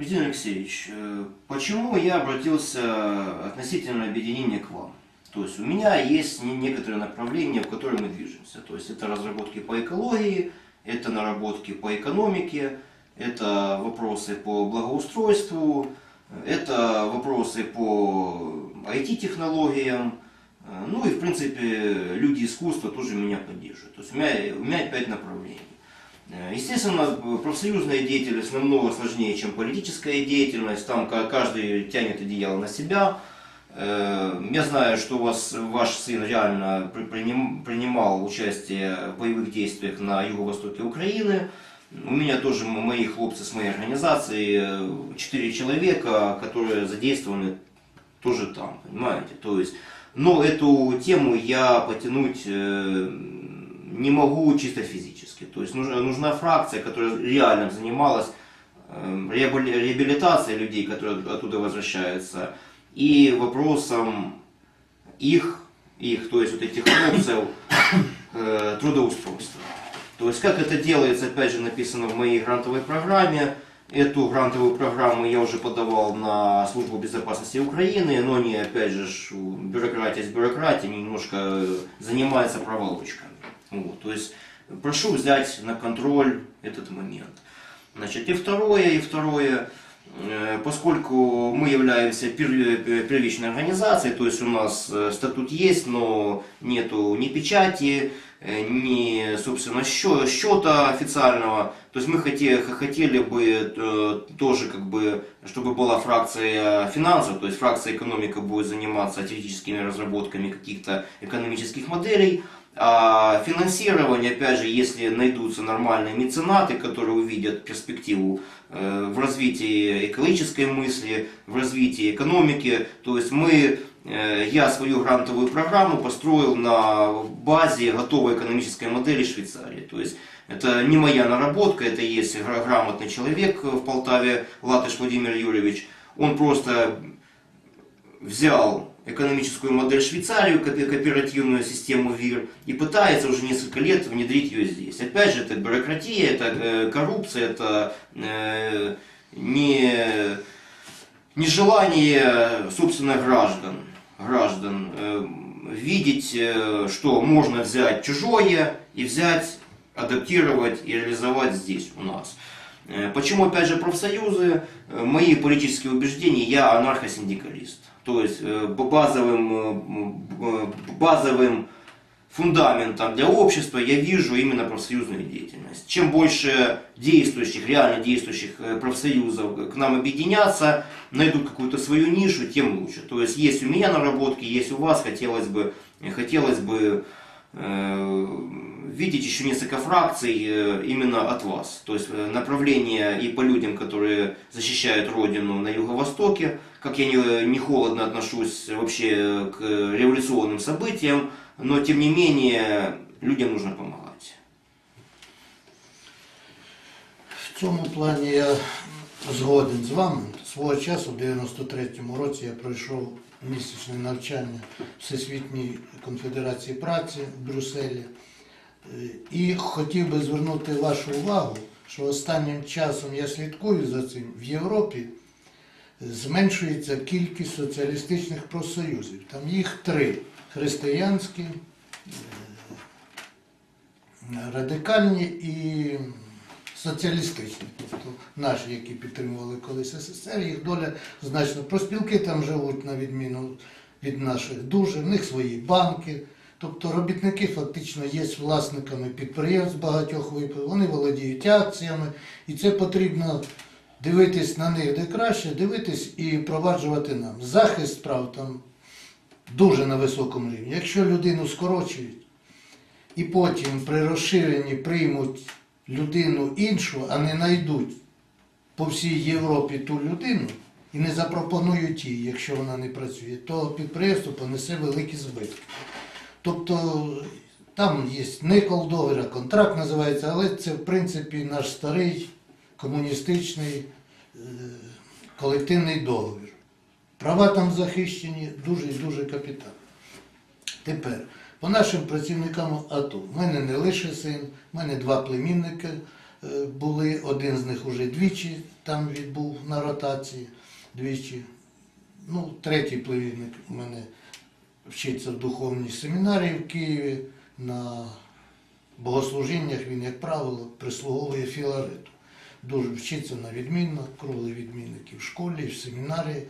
Владимир Алексеевич, э, почему я обратился относительно объединения к вам? То есть у меня есть не- некоторые направления, в которые мы движемся. То есть это разработки по экологии, это наработки по экономике, это вопросы по благоустройству, это вопросы по IT-технологиям, Э, Ну и, в принципе, люди искусства тоже меня поддерживают. То есть у меня, у меня пять направлений. Э, Естественно, профсоюзная деятельность намного сложнее, чем политическая деятельность. Там ка- каждый тянет одеяло на себя. Э, Я знаю, что у вас ваш сын реально при- приним- принимал участие в боевых действиях на юго-востоке Украины. У меня тоже мои хлопцы с моей организации, э, четыре человека, которые задействованы тоже там, понимаете? То есть, но эту тему я потянуть не могу чисто физически. То есть нужна, нужна фракция, которая реально занималась э, реабили- реабилитацией людей, которые оттуда возвращаются, и вопросом их, их, то есть вот этих хлопцев, э, трудоустройства. То есть как это делается, опять же, написано в моей грантовой программе. Эту грантовую программу я уже подавал на службу безопасности Украины, но они, опять же, бюрократия с бюрократией немножко э, занимаются проволочками. Вот, то есть прошу взять на контроль этот момент. Значит, и второе, и второе, э, поскольку мы являемся пер- э, первичной организацией, то есть у нас э, статут есть, но нету ни печати, ни, собственно, счета официального. То есть мы хоте- хотели бы тоже, как бы, чтобы была фракция финансов, то есть фракция экономика будет заниматься теоретическими разработками каких-то экономических моделей, а финансирование, опять же, если найдутся нормальные меценаты, которые увидят перспективу э, в развитии экологической мысли, в развитии экономики, то есть мы, э, я свою грантовую программу построил на базе готовой экономической модели Швейцарии. То есть это не моя наработка, это есть гра- грамотный человек в Полтаве, Латыш Владимир Юрьевич. Он просто взял экономическую модель Швейцарию, кооп- кооперативную систему ВИР, и пытается уже несколько лет внедрить ее здесь. Опять же, это бюрократия, это э, коррупция, это э, не, нежелание, собственно, граждан, граждан э, видеть, что можно взять чужое и взять, адаптировать и реализовать здесь у нас. Почему, опять же, профсоюзы? Мои политические убеждения, я анархосиндикалист. То есть э, базовым, э, э, базовым фундаментом для общества я вижу именно профсоюзную деятельность. Чем больше действующих, реально действующих профсоюзов к нам объединятся, найдут какую-то свою нишу, тем лучше. То есть есть у меня наработки, есть у вас, хотелось бы, хотелось бы видеть еще несколько фракций э, именно от вас. То есть э, направление и по людям, которые защищают Родину на Юго-Востоке, как я не, холодно отношусь вообще к революционным событиям, но тем не менее людям нужно помогать. В цьому плані я згоден з вами. Свого часу, в 93-му році, я пройшов місячне навчання Всесвітньої конфедерації праці в Брюсселі. Е, І хотів би звернути вашу увагу, що останнім часом я слідкую за цим в Європі. Зменшується кількість соціалістичних профсоюзів. Там їх три: християнські, радикальні і соціалістичні, тобто наші, які підтримували колись СССР, їх доля значно. Проспілки там живуть на відміну від наших дуже, в них свої банки. Тобто робітники фактично є власниками підприємств багатьох випадків, вони володіють акціями, і це потрібно дивитись на них де краще, дивитись і проваджувати нам. Захист прав там дуже на високому рівні. Якщо людину скорочують, і потім при розширенні приймуть людину іншу, а не знайдуть по всій Європі ту людину і не запропонують їй, якщо вона не працює, то підприємство понесе великі збитки. Тобто там є не колдовір, а контракт називається, але це в принципі наш старий комуністичний е, колективний договір. Права там захищені дуже і дуже капітально. Тепер, по нашим працівникам АТО, в мене не лише син, в мене два племінники е, були, один з них уже двічі там відбув на ротації, двічі. Ну, третій племінник у мене вчиться в духовній семінарії в Києві. На богослужіннях він, як правило, прислуговує філарету. Дуже вчиться на відмінно, круглий відмінник і в школі, в семінарії.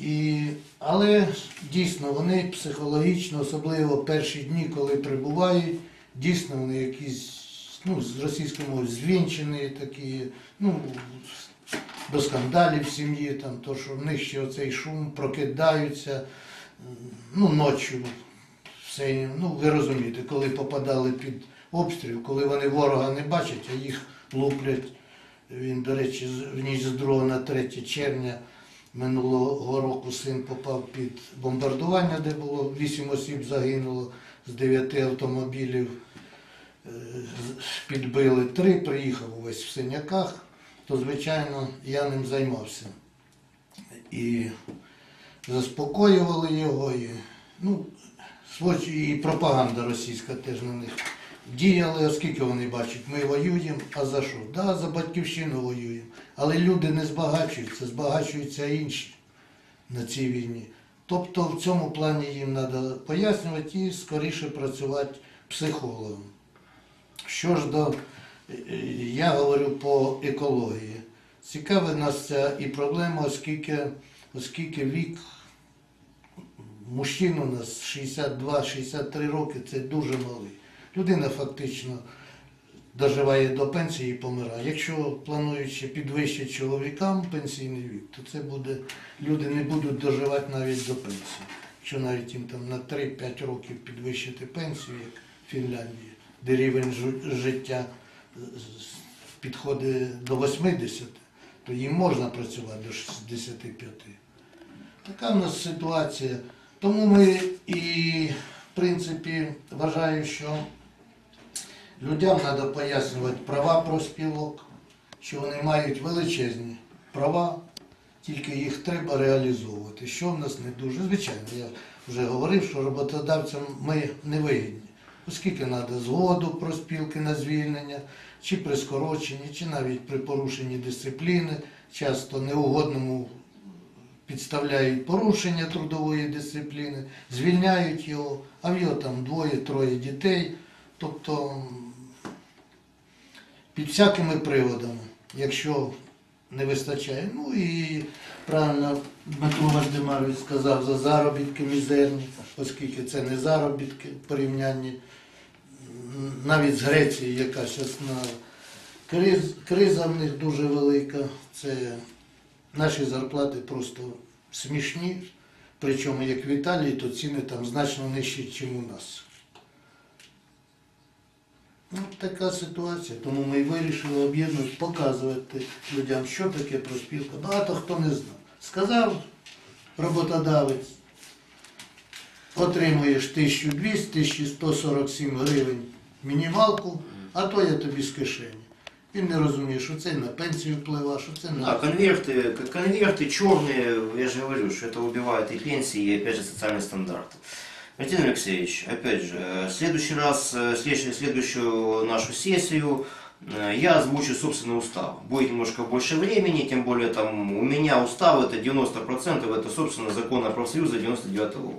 І, але дійсно вони психологічно, особливо перші дні, коли прибувають, дійсно вони якісь ну, з російської мови звінчені, такі, ну, до скандалів в сім'ї, там, то, що в них ще оцей шум, прокидаються, ну, ночі. Все, ну, ви розумієте, коли попадали під обстріл, коли вони ворога не бачать, а їх луплять. Він, до речі, в ніч з 2 на 3 червня минулого року син попав під бомбардування, де було 8 осіб загинуло з 9 автомобілів. е, Підбили три, приїхав увесь в синяках, то, звичайно, я ним займався. І заспокоювали його, і, ну, і пропаганда російська теж на них діяли, оскільки вони бачать, ми воюємо, а за що? Да, за батьківщину воюємо. Але люди не збагачуються, збагачуються інші на цій війні. Тобто в цьому плані їм треба пояснювати і скоріше працювати психологом. Що ж до, е, я говорю по екології. Цікава нас ця і проблема, оскільки, оскільки вік мужчин у нас 62-63 роки це дуже малий. Людина фактично доживає до пенсії і помирає. Якщо планують підвищити чоловікам пенсійний вік, то це буде, люди не будуть доживати навіть до пенсії. Якщо навіть їм там на 3-5 років підвищити пенсію, як в Фінляндії, де рівень життя з- підходить до 80, то їм можна працювати до 65. Така в нас ситуація. Тому ми і, в принципі, вважаю, що людям треба пояснювати права профспілок, що вони мають величезні права, тільки їх треба реалізовувати. Що в нас не дуже. Звичайно, я вже говорив, що роботодавцям ми не вигідні. Оскільки треба згоду про спілки на звільнення, чи при скороченні, чи навіть при порушенні дисципліни, часто неугодному підставляють порушення трудової дисципліни, звільняють його, а в його там двоє-троє дітей. Тобто під всякими приводами, якщо не вистачає. Ну і правильно Дмитро Вальдемарович сказав за заробітки мізерні, оскільки це не заробітки в порівнянні навіть з Грецією, яка зараз на криз, криза в них дуже велика. Це наші зарплати просто смішні. Причому як в Італії, то ціни там значно нижчі, ніж у нас. Ну, така ситуація. Тому ми і вирішили об'єднувати, показувати людям, що таке проспілка. Багато хто не знав. Сказав роботодавець, отримуєш 1200-1147 гривень мінімалку, а то я тобі з кишені. Він не розуміє, що це на пенсію впливає, що це Да, на. конверты, к- конверты черные, я же говорю, что это убивает и пенсии, и опять же социальные стандарты. Валентин Алексеевич, опять же, э, в следующий раз, э, следующую, следующую нашу сессию э, я озвучу собственный устав. Будет немножко больше времени, тем более там у меня устав это 90%, это собственно закон о профсоюзе 99 года.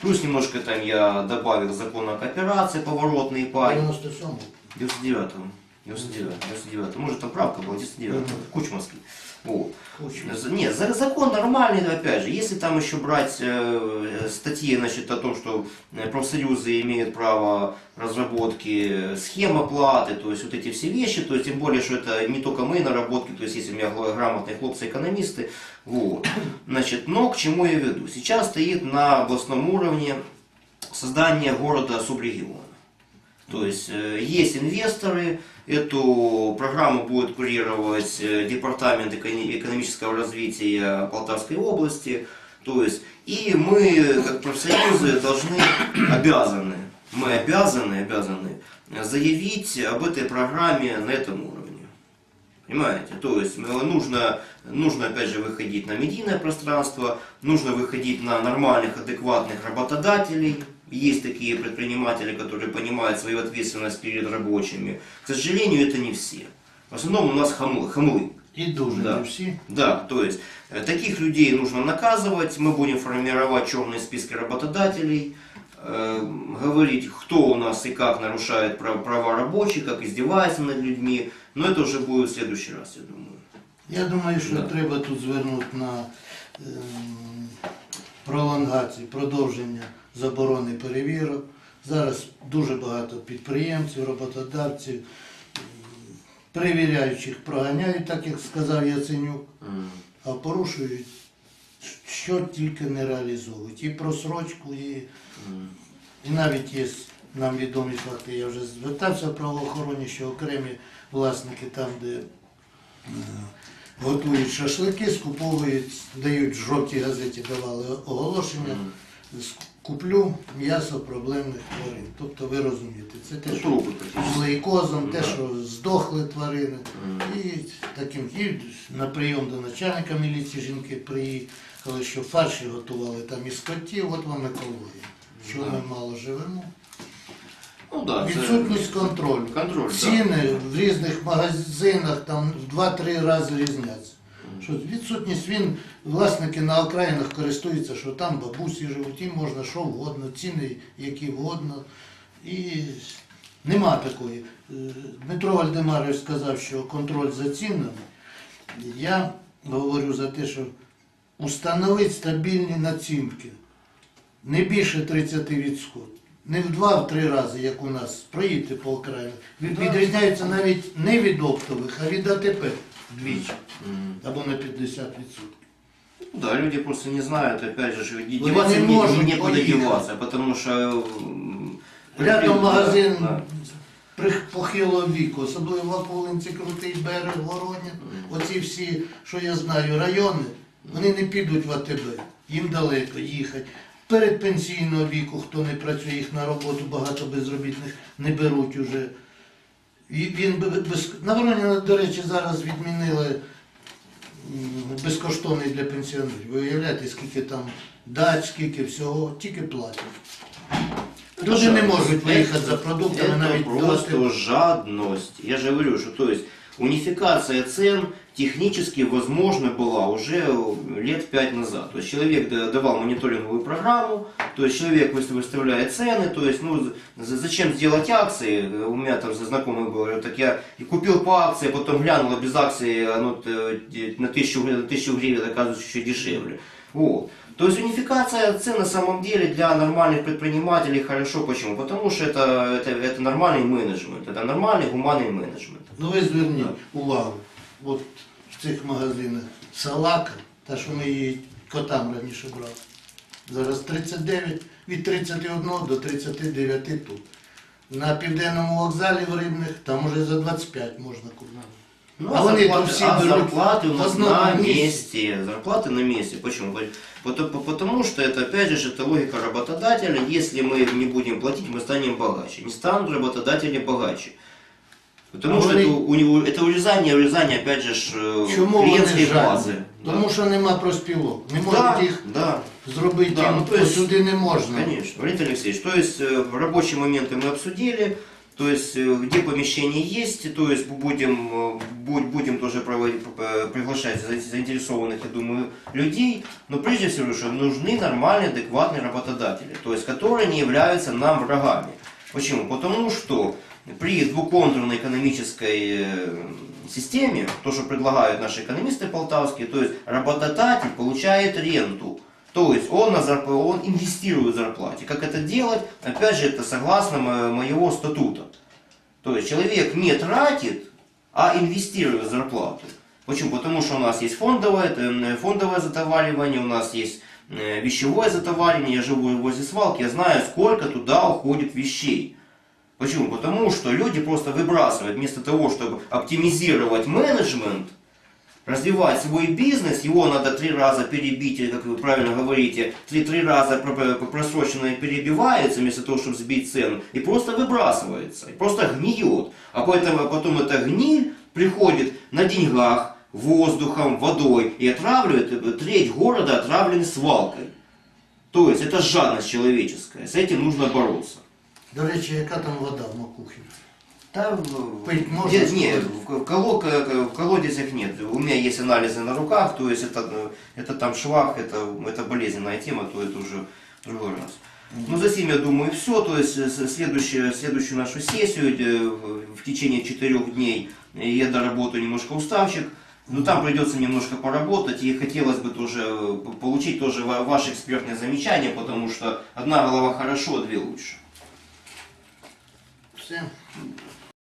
Плюс немножко там я добавил закон о кооперации, поворотный пай. 97-му. 99-го. 99 99 Может там правка была 99 Мгм. Кучмовский. Вот. Кучма. За- Нет, за- закон нормальный, опять же. Если там еще брать э, статьи значит, о том, что э, профсоюзы имеют право разработки э, схем оплаты, то есть вот эти все вещи, то есть тем более, что это не только мои наработки, то есть есть у меня гла- грамотные хлопцы-экономисты, вот. Значит, но к чему я веду? Сейчас стоит на областном уровне создание города субрегиона. То есть э, есть инвесторы, эту программу будет курировать э, Департамент эко- экономического развития Полтавской области. То есть и мы, как профсоюзы, должны, обязаны, мы обязаны, обязаны заявить об этой программе на этом уровне. Понимаете? То есть э, нужно, нужно опять же выходить на медийное пространство, нужно выходить на нормальных, адекватных работодателей, есть такие предприниматели, которые понимают свою ответственность перед рабочими. К сожалению, это не все. В основном у нас хамлы. хамлы. І дуже Да. всі. Да, то есть э, таких людей нужно наказывать, мы будем формировать черные списки работодателей, э, говорить, кто у нас и как нарушает прав- права рабочих, как издевается над людьми, но это уже будет в следующий раз, я думаю. Я думаю, що Да. треба тут звернути на ем, пролонгацію, продовження заборони перевірок. Зараз дуже багато підприємців, роботодавців, перевіряючих проганяють, так як сказав Яценюк, а порушують, що тільки не реалізовують. І просрочку, і, і навіть є нам відомі факти. Я вже звертався в правоохороні, що окремі власники там, де е, готують шашлики, скуповують, дають в жовтій газеті, давали оголошення. Куплю м'ясо проблемних тварин. Тобто ви розумієте, це те, що з лейкозом, те, що здохли тварини. І таким і на прийом до начальника міліції жінки приїхали, що фарші готували там із котів, от вам екологія. Що ми мало живемо. Ну да, Відсутність контролю. Контроль. Ціни в різних магазинах там в 2-3 рази різняться. Що відсутність він, власники на окраїнах користуються, що там бабусі живуть, їм можна що вгодно, ціни які вгодно. І нема такої. Е, Дмитро Вальдемарович сказав, що контроль за цінами. Я говорю за те, що установити стабільні націнки не більше 30%. Не в два-три рази, як у нас, проїдьте по окраїнах. Від- Відрізняються навіть не від оптових, а від АТП вдвічі або на 50%. Ну Да, люди просто не знают, опять же, что Вони деваться не не, некуда деваться, потому что... м, Рядом магазин да. при похилого віку, особливо в Апулинці, Крутий берег, Воронін. Оці всі, що я знаю, райони, вони не підуть в АТБ. Їм далеко їхати. Перед пенсійного віку, хто не працює, їх на роботу багато безробітних не беруть уже. Він без... На Вороніна, до речі, зараз відмінили безкоштовний для пенсіонерів. Ви уявляєте, скільки там дач, скільки всього, тільки платять. Люди не можуть виїхати за продуктами навіть просто жадность. Я же говорю, что то есть унификация цен технически возможна была уже лет пять назад. То есть человек да- давал мониторинговую программу, то есть человек выс- выставляет цены, то есть ну за- зачем сделать акции? У меня там знакомый был, так я и купил по акции, потом глянул, а без акции оно э, на тысячу, на тысячу гривен оказывается еще дешевле. Вот. То есть унификация цен на самом деле для нормальных предпринимателей хорошо. Почему? Потому что это, это, это нормальный менеджмент, это нормальный гуманный менеджмент. Ну ви зверніть увагу, от в цих магазинах салака, та що ми її котам раніше брали. Зараз 39, від 31 до 39 тут. На південному вокзалі в Рибних там уже за 25 можна купити. Ну, А вони зарплаты, тут всі а беруть зарплаты у в нас одному на місці. месте. Зарплаты на месте. Почему? Потому, потому что это, опять же, это логика работодателя. Если мы не будем платить, мы станем богаче. Не станут работодатели богаче. Потому А что вони- это, у него, это урезание, урезание, опять же, ж, э, Чому вони клиентской жадні? базы. Тому що нема проспілок. Не можуть да, їх да. зробити, Да, їм ну, то есть- сюди не можна. Конечно, Валентин Алексеевич, то есть э, рабочие моменты мы обсудили, то есть э, где помещение есть, то есть будем, э, будь- будем тоже проводить, э, приглашать за- заинтересованных, я думаю, людей, но прежде всего, что нужны нормальные, адекватные работодатели, то есть которые не являются нам врагами. Почему? Потому что при двуконтурной экономической э, системе, то, что предлагают наши экономисты полтавские, то есть работодатель получает ренту. То есть он, на зарп- он инвестирует в зарплате. Как это делать? Опять же, это согласно мо- моего статута. То есть человек не тратит, а инвестирует в зарплату. Почему? Потому что у нас есть фондовое, э, фондовое затоваривание, у нас есть э, вещевое затоваривание. Я живу возле свалки, я знаю, сколько туда уходит вещей. Почему? Потому что люди просто выбрасывают, вместо того, чтобы оптимизировать менеджмент, развивать свой бизнес, его надо три раза перебить, или, как вы правильно говорите, три, три раза про- про- просроченно перебивается, вместо того, чтобы сбить цену, и просто выбрасывается, и просто гниет. А поэтому, потом эта гниль приходит на деньгах, воздухом, водой и отравливает, э, треть города отравлены свалкой. То есть это жадность человеческая, с этим нужно бороться. До речі, яка там вода в макухі? Там Пить можно нет, нет, в, коло- в колодезях нет. У меня есть анализы на руках, то есть это, э, это там швах, это, это болезненная тема, то это уже другой раз. Ну, за сим, я думаю, все. То есть э, с- следующую, следующую нашу сессию э, в- в течение четырех дней э, я доработаю немножко уставчик. Но там придется немножко поработать, и хотелось бы тоже э, получить тоже ва- ваши экспертные замечания, потому что одна голова хорошо, а две лучше. yeah